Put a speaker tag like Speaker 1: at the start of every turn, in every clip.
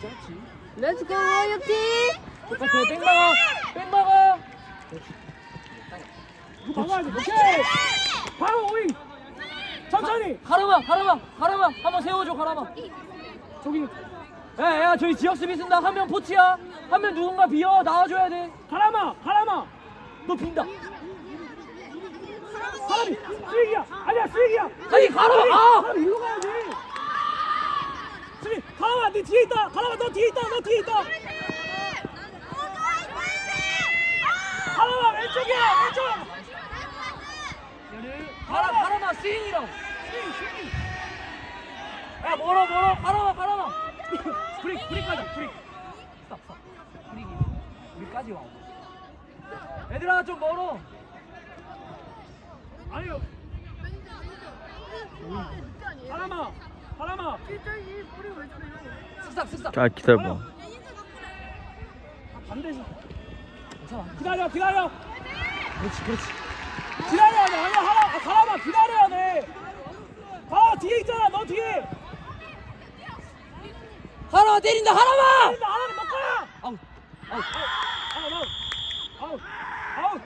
Speaker 1: 짜지.
Speaker 2: 렛츠고 로이어티
Speaker 1: 똑같아. 뺑 막아. 뺑 막아.
Speaker 3: 이거 막아야지. 오케이. 바로 오이. 천천히.
Speaker 1: 가라마, 가라마, 가라마. 한번 세워줘, 가라마.
Speaker 3: 저기
Speaker 1: 야, 야, 저기 지역 수비 쓴다. 한 명 포치야. 한 명 누군가 비어. 나와줘야 돼.
Speaker 3: 가라마. 가라마.
Speaker 1: 너 빈다.
Speaker 3: 사람이 쓰레기야. 아니야 쓰레기야.
Speaker 1: 아니, 가라마. 아!
Speaker 3: 사람이 일로 가야지. 네 뒤에 있다. 가라마 너 뒤에 있다. 너 뒤에 있다. 가라마 왼쪽이야. 왼쪽.
Speaker 1: 가라, 가라마, 스윙이라고. 야, 멀어, 멀어. 가라마, 가라마.
Speaker 3: 브릭 브릭까지 브릭.
Speaker 1: 스탑, 스탑. 우리, 우리까지 와. 얘들아, 좀 멀어.
Speaker 3: 아니요. 가라마. 가라마.
Speaker 4: 자 기다려봐
Speaker 3: 반대지.
Speaker 1: 괜찮아.
Speaker 3: 기다려 기다려.
Speaker 1: 그렇지, 그렇지.
Speaker 3: 기다려야 돼. 아니야 하라. 아, 가라마 기다려야 돼. 아 뒤에 있잖아. 너 뒤에.
Speaker 1: 하나마 때린다, 하나마!
Speaker 3: 나 하나 너 거야.
Speaker 1: 아우, 아우.
Speaker 3: 아우 아우 아우.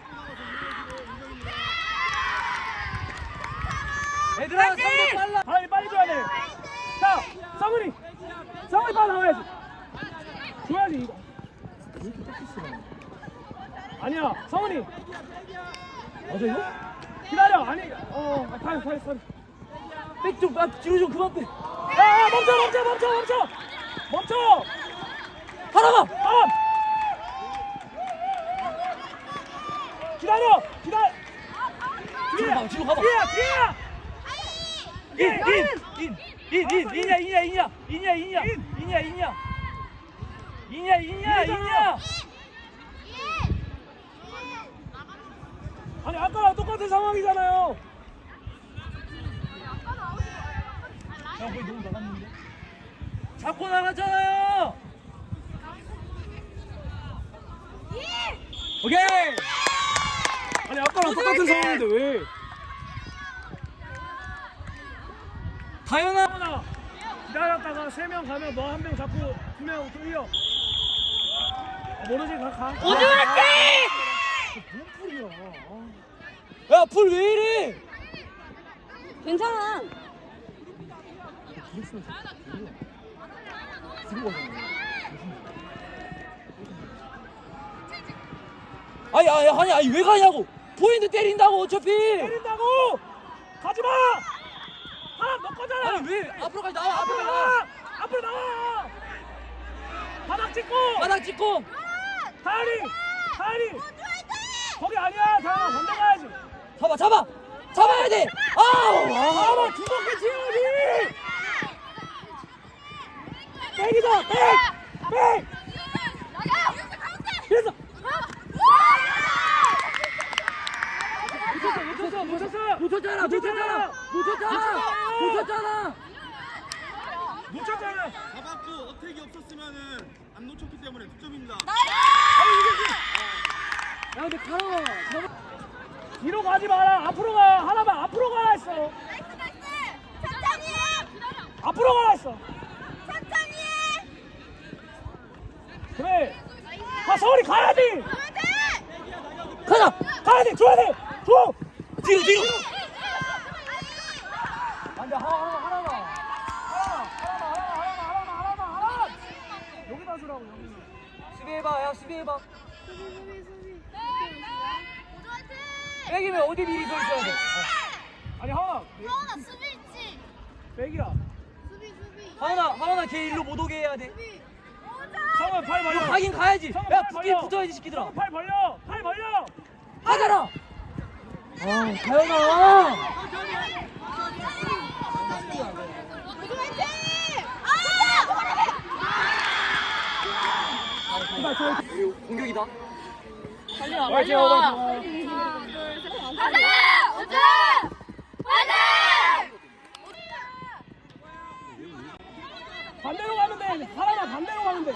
Speaker 1: 얘들아, 상대 빨라.
Speaker 3: 바람이 빨리 줘야 돼. 자, 성훈이. 성훈이 빨리 나와야지. 줘야지 이거. 아니야, 성훈이.
Speaker 1: 맞아, 이거?
Speaker 3: 기다려. 아니, 어, 가요, 가요, 가요.
Speaker 1: 백 좀, 아, 뒤로 좀 그만 빼.
Speaker 3: 야, 야, 멈춰, 멈춰, 멈춰, 멈춰. 멈춰.
Speaker 1: 하나마!
Speaker 3: 바람. 기다려, 기다려.
Speaker 1: 가봐, 뒤로 가봐.
Speaker 3: 뒤야, 뒤야.
Speaker 1: 인, 인, 인, 인, 인, 인이야, 인이야, 인이야, 인이야, 인이야, 인이야, 인이야. 인이야, 인이야, 인이야.
Speaker 3: 아니, 아까랑 똑같은 상황이잖아요.
Speaker 1: 야, 거의 너무 나갔는데? 잡고 나갔잖아요! 오케이!
Speaker 3: 아니, 아까랑 똑같은 상황인데 왜?
Speaker 1: 다현아!
Speaker 3: 하나 기다렸다가 세 명 가면 너 한 명 잡고 두 명. 아, 모르지 가 가.
Speaker 2: 우주 화이팅!
Speaker 3: 뭔 풀이야?
Speaker 1: 야, 풀 왜 이래?
Speaker 2: 괜찮아
Speaker 1: 아니, 아니, 아니, 아니, 왜 가냐고! 포인트 때린다고, 어차피!
Speaker 3: 때린다고! 가지 마! 거잖아.
Speaker 1: 아니, 왜? 앞으로까지 나와, 앞으로
Speaker 3: 앞으로
Speaker 1: 나와!
Speaker 3: 나와. 앞으로 나와. 바닥 찍고.
Speaker 1: 바닥 찍고!
Speaker 3: 다리. 다리. 거기 아니야. 다 반대 가야지.
Speaker 1: 잡아, 잡아! 잡아야 돼! 아우!
Speaker 3: 두 바퀴 치야지. 백이다. 백. 백. 그래서 놓 쳤어. 놓쳤어.
Speaker 1: 놓쳤잖아, 놓쳤잖아! 놓쳤잖아! 놓쳤잖아!
Speaker 3: 놓쳤잖아.
Speaker 5: 잡았고 어택이 없었으면은 안 놓쳤기 때문에 득점입니다.
Speaker 1: 야, 근데 가라! 잡아!
Speaker 3: 뒤로 가지 마라. 앞으로 가. 하나만 앞으로 가라 했어. 앞으로 가라 했어. 그래. 가 서울이 가야지.
Speaker 1: 가자!
Speaker 3: 가야 돼. 줘야 돼. 줘.
Speaker 1: 뒤로, 뒤로! 안 돼, 하나, 하나, 하나만!
Speaker 3: 하나만, 하나만, 하나만, 하나만, 하나만. 여기다 주라고 여기.
Speaker 1: 수비해봐, 야, 수비해봐. 백이면 어디 미리 서 있어야 돼?
Speaker 3: 아니 하나. 백이야.
Speaker 1: 하나, 하나 걔 일로 못 오게 해야 돼.
Speaker 3: 성은 팔 벌려.
Speaker 1: 이거 가긴 가야지.
Speaker 3: 성은
Speaker 1: 야,
Speaker 3: 팔
Speaker 1: 붙기
Speaker 3: 벌려.
Speaker 1: 붙어야지, 시키더라.
Speaker 3: 팔 벌려. 팔 벌려.
Speaker 1: 하잖아! 아, 가연아! 공격이다.
Speaker 2: 빨리 와
Speaker 3: 빨리 와,
Speaker 2: 와
Speaker 3: 빨리
Speaker 2: 가자 우주 화이팅
Speaker 3: 반대로 가면 돼. 하나만 반대로 가면 돼.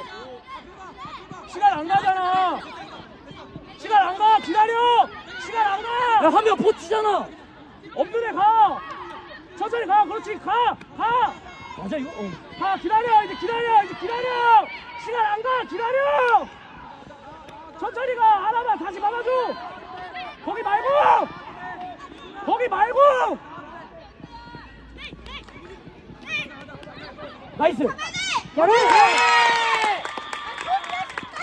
Speaker 1: 야, 한명 포치잖아!
Speaker 3: 없는 애 가. 천천히 가. 그렇지. 가. 가.
Speaker 1: 맞아 이거? 어.
Speaker 3: 가 기다려 이제 기다려 이제 기다려 시간 안 가 기다려 천천히 가 하나만 다시 막아줘 거기 말고 거기 말고
Speaker 1: 나이스. 바로.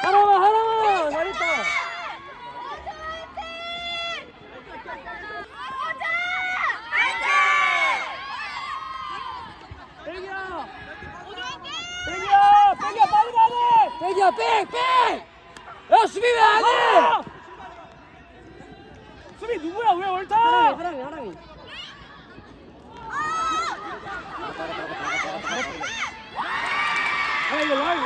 Speaker 1: 하나만 하나만 잘했다.
Speaker 3: 백이야 백이야 백이야 빨리 가야 돼
Speaker 1: 백이야 백 백. 야 수비 왜 안 해?
Speaker 3: 아! 수비 누구야 왜 옳다
Speaker 1: 하랑이 하랑이.
Speaker 3: 아 이거 라인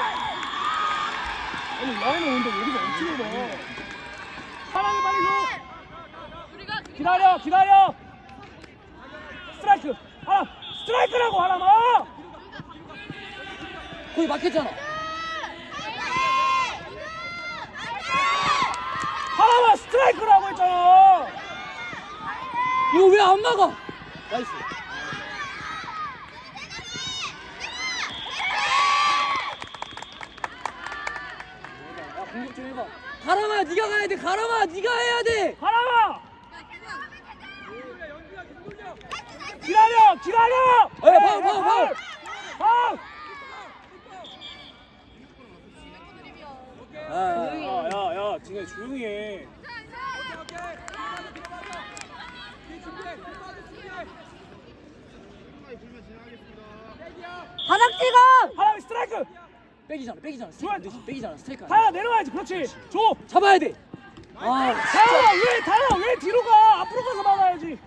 Speaker 3: 라인은 오는데 여기서 엄청 봐 사랑이 빨리 줘 기다려 기다려 스트라이크 하나 스트라이크라고 하나마
Speaker 1: 거기 막혔잖아.
Speaker 3: 하나마 스트라이크라고 했잖아
Speaker 1: 이거 왜 안 막아? 나이스. 야좀 해봐. 가람아 네가 가야 돼. 가람아 네가 해야 돼.
Speaker 3: 하나마 기다려 기다려
Speaker 1: 에, 네, 파울, 파울, 파울.
Speaker 3: 파울
Speaker 1: 아,
Speaker 3: 야야야 진짜 조용히 해
Speaker 2: 바닥 찍어!
Speaker 3: 하나마 스트라이크
Speaker 1: 빼기잖아. 빼기잖아.
Speaker 3: 좋아.
Speaker 1: 스트레이크 빼기잖아. 스트레이크. 아니야.
Speaker 3: 다야 내려와야지 그렇지 줘
Speaker 1: 잡아야 돼. 아,
Speaker 3: 다야 왜 다야 왜 뒤로 가 앞으로 가서 막아야지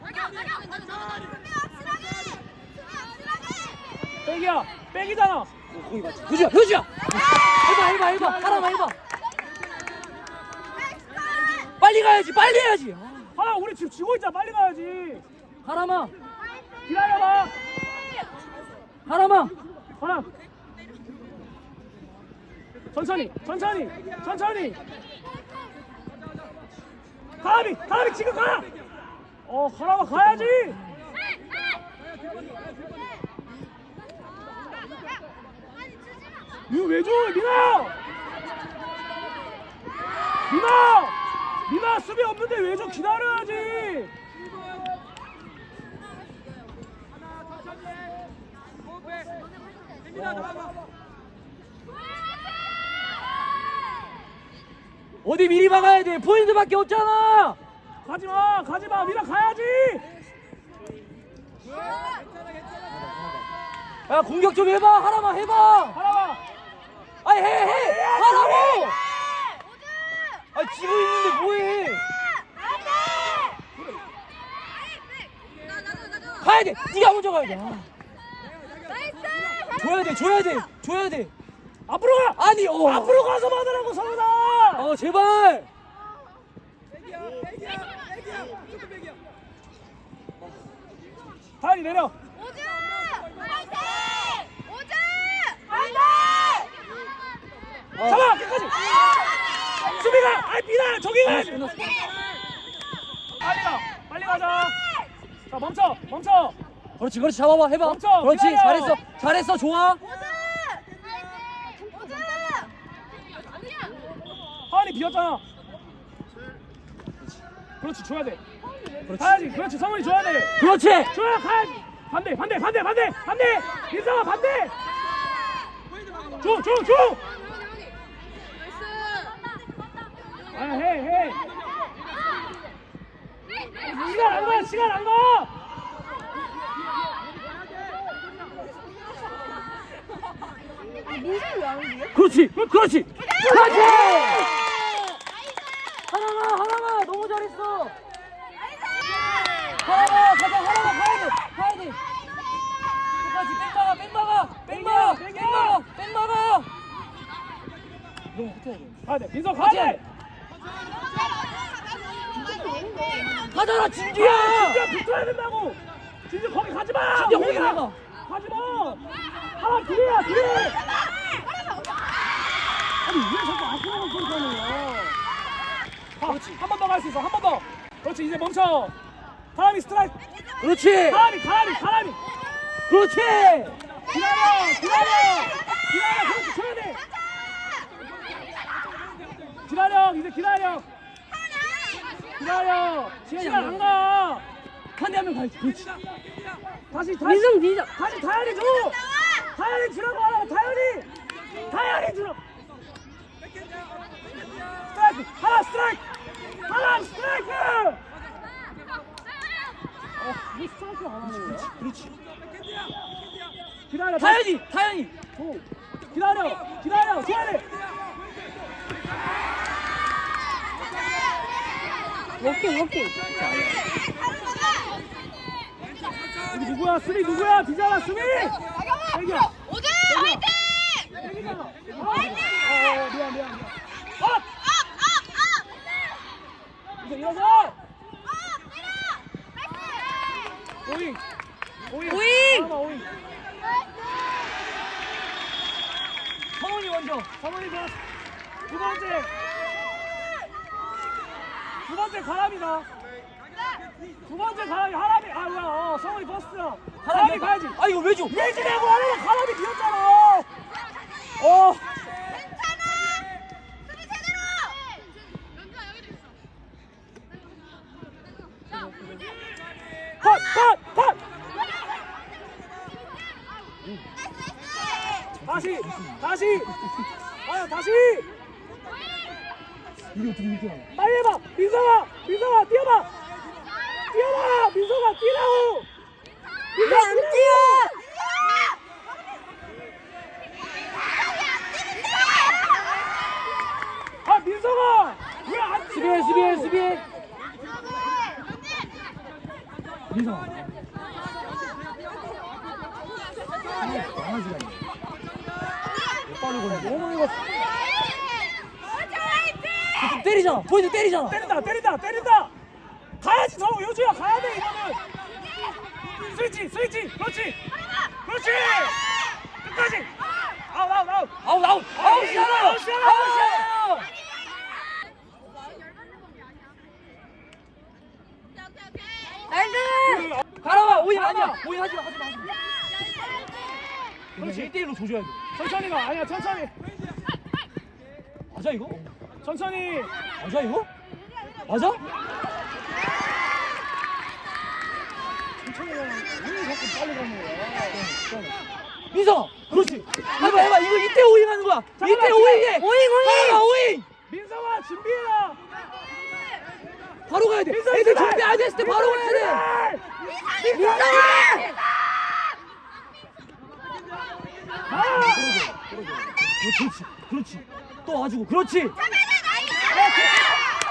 Speaker 3: 백이야 백이잖아
Speaker 1: 어, 거기 맞지. 효주야, 효주야. 해봐, 해봐, 해봐. 하나만 해봐. 빨리 가야지. 빨리 해야지. 아,
Speaker 3: 하나 우리 지금 지고 있잖아 빨리 가야지
Speaker 1: 하나만.
Speaker 3: 기다려봐
Speaker 1: 하나만.
Speaker 3: 하나 천천히 천천히 천천히 가비 가비 지금 가 어 가라봐 가야지 이거 왜 줘, 민아? 민아! 민아 수비 없는데 왜 줘? 기다려야지.
Speaker 1: 어디 미리 막아야 돼. 포인트밖에 없잖아.
Speaker 3: 가지 마, 가지 마, 민아 가야지.
Speaker 1: 야, 공격 좀 해봐. 하나만 해봐.
Speaker 3: 하나봐.
Speaker 1: 아니, 해, 해. 하라고. 아, 지고 있는데 뭐해. 가야 돼. 네가 먼저 가야 돼. 아. 줘야 돼, 줘야 돼, 줘야 돼.
Speaker 3: 앞으로 가.
Speaker 1: 아니, 어.
Speaker 3: 앞으로 가서 받으라고 서우다.
Speaker 1: 어, 제발.
Speaker 3: 다리 내려.
Speaker 1: 어.
Speaker 3: 잡아, 끝까지. 수비가, 아이 민아 저기 가.
Speaker 1: 끝났어.
Speaker 3: 빨리 가, 빨리 가자. 자 멈춰, 멈춰.
Speaker 1: 그렇지, 그렇지. 잡아봐. 해봐.
Speaker 3: 멈춰,
Speaker 1: 그렇지.
Speaker 3: 기다려.
Speaker 1: 잘했어. 잘했어. 좋아.
Speaker 3: 하은 비었잖아. 그렇지, 줘야 돼. 가야지, 그렇지, 성훈이 줘야 돼.
Speaker 1: 그렇지.
Speaker 3: 줘야 가야지. 반대, 반대, 반대, 반대, 반대. 민성아 반대. 줘, 줘, 줘. 아, 해, 해. 시간 안 가, 시간 안 가.
Speaker 1: 그렇지. 그렇지. 그렇지. 잘했어. 하나만, 가자. 하나만 가야 돼. 가야 돼. 끝까지 뺑 막아, 뺑 막아, 뺑 막아, 뺑 막아, 뺑 막아. 너무 붙어야 돼.
Speaker 3: 가야 돼, 민성 가야 돼. 야,
Speaker 1: 진주야.
Speaker 3: 진짜 붙어야 된다고. 진짜 거기 가지 마.
Speaker 1: 진짜 거기. 나가.
Speaker 3: 가지 마. 하나 뒤에야 뒤에. 아니 왜 자꾸 앞으로 소리 하는 거야? 그렇지. 한 번 더 갈 수 있어. 한 번 더. 그렇지 이제 멈춰. 가람이 스트라이크.
Speaker 1: 그렇지.
Speaker 3: 가람이 가람이 가람이.
Speaker 1: 그렇지.
Speaker 3: 기다려 기다려 기다려 그렇지 줘야 돼 기다려 이제 기다려 기다려 시간 안 가
Speaker 1: 한대 하면 가야지. 그렇지.
Speaker 3: 다시 다시
Speaker 2: 민성 민성.
Speaker 3: 다시 다현이 줘 다현이 주라고 하라 다현이 다현이 주라 스트라이크 하나 스트라이크 하나 스트라이크 어, 왜 스트라이크 안 하는 거야?
Speaker 1: 그렇지.
Speaker 3: 기다려
Speaker 1: 다현이, 다현이.
Speaker 3: 줘. 기다려 기다려 돼
Speaker 2: 워킹 워킹.
Speaker 3: 여기 누구야 수비 누구야 비자라 수비 애기야
Speaker 2: 오준 화이팅!
Speaker 3: 애기잖아 어, 어, 미안 미안 미안 아! 이제 일어서 오잉! 오잉!
Speaker 2: 오잉!
Speaker 3: 잠깐만, 오잉!
Speaker 1: 성훈이 먼저.
Speaker 3: 성원이 좋았어 두 번째! 두 번째 가람이다! 두 번째 가람이 하람이 아 뭐야 어 성원이 버스야. 가람이 가야지.
Speaker 1: 아, 이거 왜 줘?
Speaker 3: 왜 지내고 하려면 가람이 비었잖아. 어 아야 다시!
Speaker 1: 이게 어떻게 이렇게 하냐?
Speaker 3: 빨리 해봐! 민성아! 민성아 뛰어봐! 뛰어봐! 민성아 뛰라고! 민성아 안 뛰어! 아 민성아! 왜안 뛰어?
Speaker 1: 수비해, 수비해, 수비해. 민성아. 강아지가 있네. 너무 이거 좀 때리잖아. 보이는 때리잖아.
Speaker 3: 때린다 때린다 때린다! 가야지 저 요주야 가야 돼 이거는! 스위치 스위치 그렇지! 그렇지! 끝까지! 아웃 아웃 아웃!
Speaker 1: 아웃 아웃 아웃이잖아.
Speaker 3: 아웃이잖아.
Speaker 1: 아웃이잖아.
Speaker 2: 나이스!
Speaker 1: 가라와 오인 아니야. 오인 하지 마 하지 마. 하지 마. 그렇지 1대1로 조져야 돼.
Speaker 3: 천천히 가. 아니야 천천히.
Speaker 1: 맞아 이거?
Speaker 3: 천천히.
Speaker 1: 맞아 이거? 맞아?
Speaker 3: 천천히 가면 왜 자꾸 빨리 가는 거야.
Speaker 1: 민성아 그렇지. 해봐 해봐. 이거 이때 오인 하는 거야. 이때 오인해. 오인 오인 오인
Speaker 3: 민성아 준비해라.
Speaker 1: 바로 가야 돼.
Speaker 3: 민성아,
Speaker 1: 애들! 준비 안 됐을 때 바로 가야 돼.
Speaker 3: 돼
Speaker 1: 민성아
Speaker 3: 아!
Speaker 1: 그렇지 그렇지. 또 와주고 그렇지.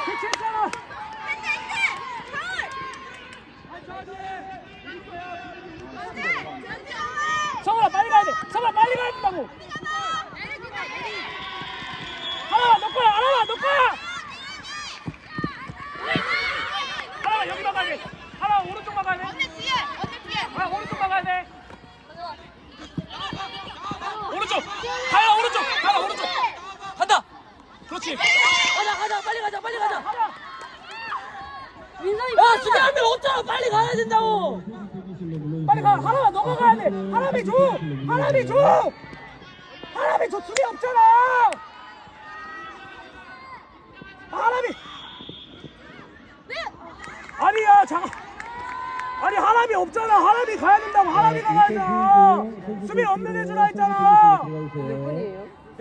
Speaker 3: 교체했잖아 성아 빨리 가야 돼 성아 빨리 가야 된다고 하나 너 거야 하나 너 거야 하나 여기 막아야 돼 하나 오른쪽 막아야 돼 하나 오른쪽 막아야 돼 오른쪽 하나 오른쪽 하나 오른쪽
Speaker 1: 간다
Speaker 3: 그렇지
Speaker 1: 가자 가자 빨리 가자 빨리 가자
Speaker 3: 하나
Speaker 2: 민성이
Speaker 1: 야 수비하면 어쩌라 빨리 가야 된다고.
Speaker 3: 빨리 가. 하나 너가 가야 돼. 하나비 줘. 하나비 줘. 하나비 줘. 수비 없잖아. 하나비 아니야 잠깐 아니 하나비 없잖아. 하나비 가야 된다고. 하나비가 가야 돼 수비 없는 애 주라 했잖아.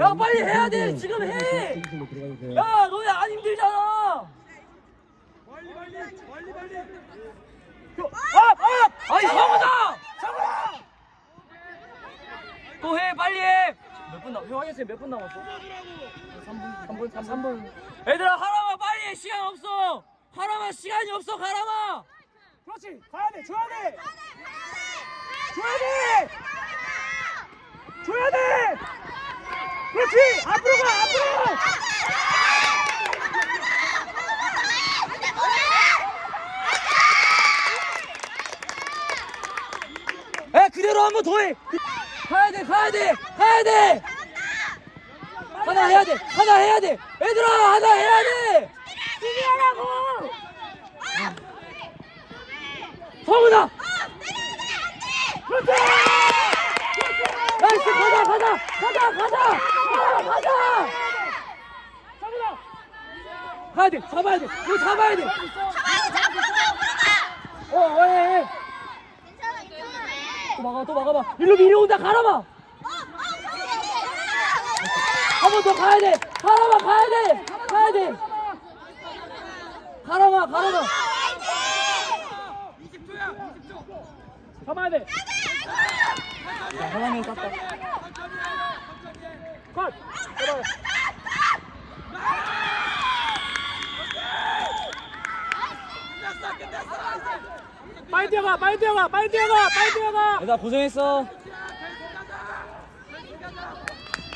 Speaker 1: 야 빨리 해야 돼. 지금 해야 너네 안 힘들잖아
Speaker 3: 아! 아!
Speaker 1: 아이 성우다!
Speaker 3: 성훈아
Speaker 1: 또 해 빨리 해 몇 분 남? 형 하겠어요. 몇분 남았어? 3분 3분 3분. 얘들아 하라마 빨리 해. 시간 없어. 하라마 시간이 없어 가라마
Speaker 3: 그렇지. 가야 돼. 줘야 돼. 줘야 돼. 줘야 돼. 그렇지. 앞으로 가 앞으로
Speaker 1: 그대로 한 번 더 해. 가야 돼, 가야 돼, 가야 돼. 하나 해야 돼, 하나 해야 돼. 얘들아, 하나 해야 돼.
Speaker 2: 수비하라고!
Speaker 1: 성훈아,
Speaker 3: 그렇지
Speaker 1: 나이스 가자 가자 가자 가자 아, 가자
Speaker 3: 상훈아
Speaker 1: 가야 돼 잡아야 돼 이거 잡아야 돼 어, 예, 예. 또 막아, 또 막아봐. 일로 미리 온다, 가라마! 한번 더 가야 돼! 가라마, 가야 돼! 가야 돼! 가라마, 가라마!
Speaker 3: 잡아야 돼
Speaker 1: 야, 하나님 땄다.
Speaker 3: 컷 잡아요 빨리 뛰어가 빨리 뛰어가 빨리 뛰어가 빨리 뛰어가
Speaker 1: 얘들아, 고생했어.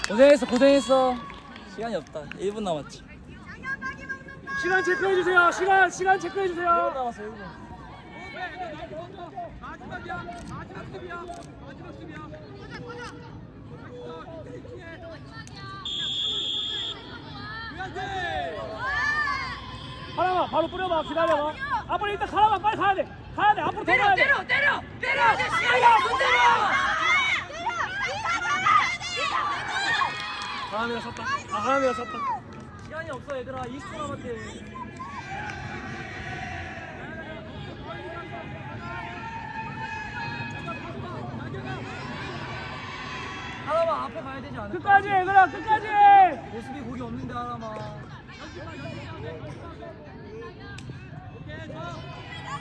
Speaker 1: 고생했어, 고생했어. 시간이 없다. 1분 남았지.
Speaker 3: 시간 체크해 주세요 시간 시간 체크해
Speaker 1: 1분
Speaker 3: 주세요
Speaker 1: 남았어, 1분.
Speaker 3: 하나만 바로 뿌려봐 기다려봐 앞으로 일단 가라봐 빨리 가야 돼 가야 돼 앞으로 더 가야 돼. 때려 때려 때려 때려 손 때려 하나미가 섰다. 아 하나미가 섰다.
Speaker 1: 시간이 없어, 얘들아. 20분 남았대. 하나만 앞에 가야 되지 않을까?
Speaker 3: 끝까지 얘들아. 끝까지
Speaker 1: 모습이 거기 없는데 하나만.